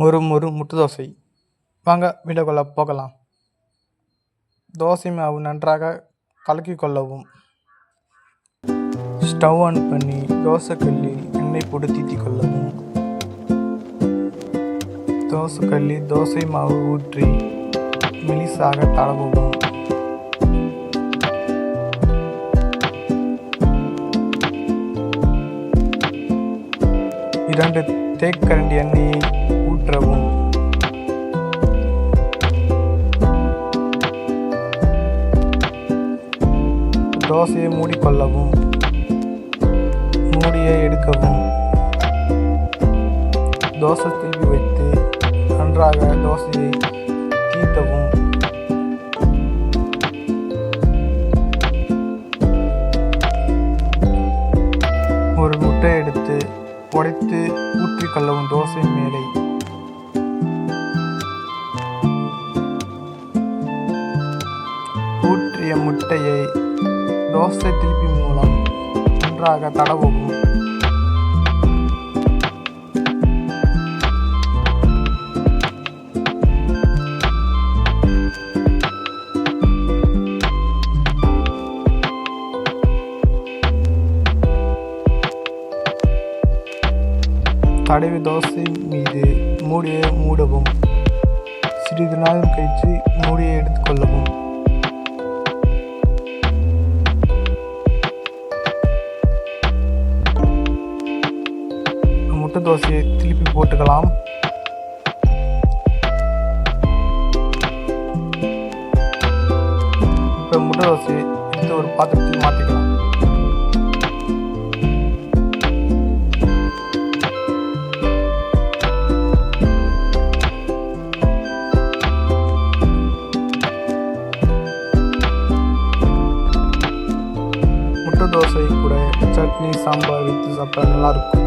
மொறு மொறு முட்டை தோசை. வாங்க வீடியோக்குள்ளே போகலாம். தோசை மாவு நன்றாக கலக்கி கொள்ளவும். ஸ்டவ் ஆன் பண்ணி தோசைக்கல்லில் எண்ணெய் போட்டு தீத்தி கொள்ளவும். தோசைக்கல்லில் தோசை மாவு ஊற்றி மெலிசாக தடவவும். இரண்டு தேக்கரண்டி எண்ணெயை மாற்றவும் தோசையை மூடிக்கொள்ளவும் மூடியை எடுக்கவும் தோசை திருப்பி வைத்து நன்றாக தோசையை தீட்டவும் ஒரு முட்டை எடுத்து உடைத்து ஊற்றிக்கொள்ளவும் தோசை மேலே. ஊற்றிய முட்டையை தோசை திருப்பி மூலம் நன்றாக தடவவும். தடவி தோசை மீது மூடியை மூடவும். சிறிது நேரம் கழித்து மூடியை எடுத்துக்கொள்ளவும். முட்டை தோசையை திருப்பி போட்டுக்கலாம். இப்போ முட்டை தோசையை எடுத்து ஒரு பாத்திரத்தில் மாற்றிக்கலாம் முட்டை தோசை கூட சட்னி சாம்பார் வித்து சாப்பிட்டா நல்லாயிருக்கும்